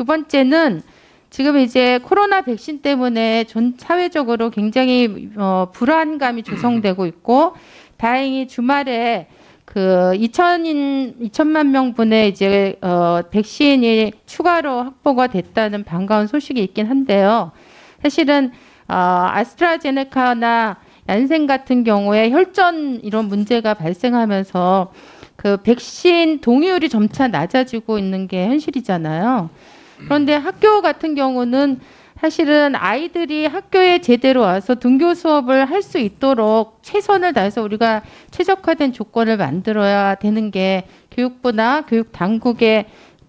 두 번째는 지금 이제 코로나 백신 때문에 전 사회적으로 굉장히 어, 불안감이 조성되고 있고 다행히 주말에 그 2천인 2천만 명분의 이제 어, 백신이 추가로 확보가 됐다는 반가운 소식이 있긴 한데요. 사실은 어, 아스트라제네카나 얀센 같은 경우에 혈전 이런 문제가 발생하면서 그 백신 동의율이 점차 낮아지고 있는 게 현실이잖아요. 그런데 학교 같은 경우는 사실은 아이들이 학교에 제대로 와서 등교 수업을 할 수 있도록 최선을 다해서 우리가 최적화된 조건을 만들어야 되는 게 교육부나 교육 당국의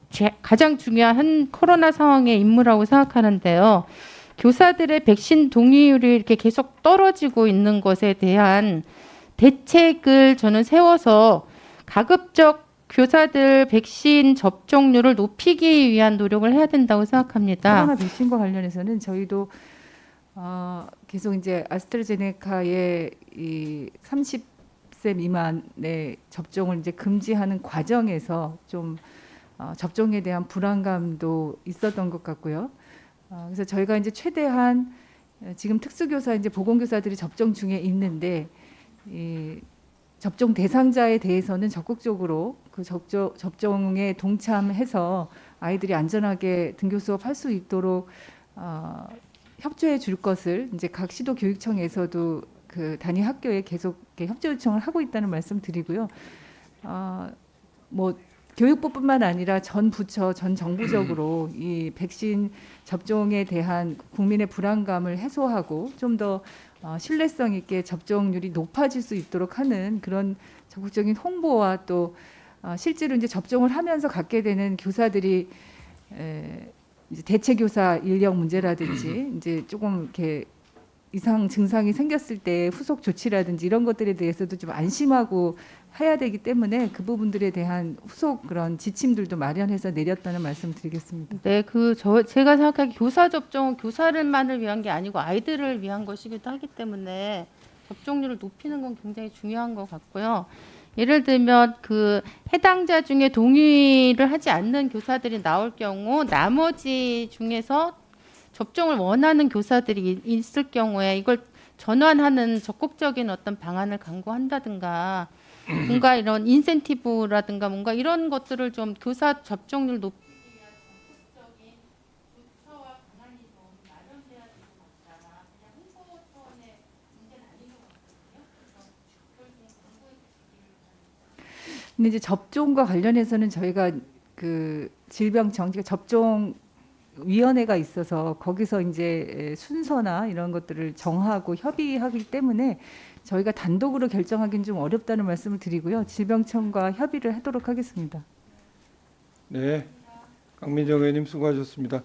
제- 가장 중요한 코로나 상황의 임무라고 생각하는데요. 교사들의 백신 동의율이 이렇게 계속 떨어지고 있는 것에 대한 대책을 저는 세워서 가급적 교사들 백신 접종률을 높이기 위한 노력을 해야 된다고 생각합니다. 코로나 백신과 관련해서는 저희도 어, 계속 이제 아스트라제네카의 이 30세 미만의 접종을 이제 금지하는 과정에서 좀 어, 접종에 대한 불안감도 있었던 것 같고요. 어, 그래서 저희가 이제 최대한 어, 지금 특수교사 이제 보건교사들이 접종 중에 있는데 이 접종 대상자에 대해서는 적극적으로 그 접종, 접종에 동참해서 아이들이 안전하게 등교 수업할 수 있도록 어, 협조해 줄 것을 이제 각 시도 교육청에서도 그 단위 학교에 계속 협조 요청을 하고 있다는 말씀 드리고요. 어, 뭐 교육부뿐만 아니라 전 부처 전 정부적으로 이 백신 접종에 대한 국민의 불안감을 해소하고 좀더 어, 신뢰성 있게 접종률이 높아질 수 있도록 하는 그런 적극적인 홍보와 또 어, 실제로 이제 접종을 하면서 갖게 되는 교사들이 에, 이제 대체 교사 인력 문제라든지 이제 조금 이렇게 이상 증상이 생겼을 때 후속 조치라든지 이런 것들에 대해서도 좀 안심하고 해야 되기 때문에 그 부분들에 대한 후속 그런 지침들도 마련해서 내렸다는 말씀 드리겠습니다. 네, 그 저 제가 생각하기 교사 접종은 교사를만을 위한 게 아니고 아이들을 위한 것이기도 하기 때문에 접종률을 높이는 건 굉장히 중요한 것 같고요. 예를 들면 그 해당자 중에 동의를 하지 않는 교사들이 나올 경우 나머지 중에서 접종을 원하는 교사들이 이- 있을 경우에 이걸 전환하는 적극적인 어떤 방안을 강구한다든가 뭔가 이런 인센티브라든가 뭔가 이런 것들을 좀 교사 접종률 높 근데 이제 접종과 관련해서는 저희가 그 질병 정책 접종 위원회가 있어서 거기서 이제 순서나 이런 것들을 정하고 협의하기 때문에 저희가 단독으로 결정하기는 좀 어렵다는 말씀을 드리고요. 질병청과 협의를 하도록 하겠습니다. 네, 강민정 의원님 수고하셨습니다.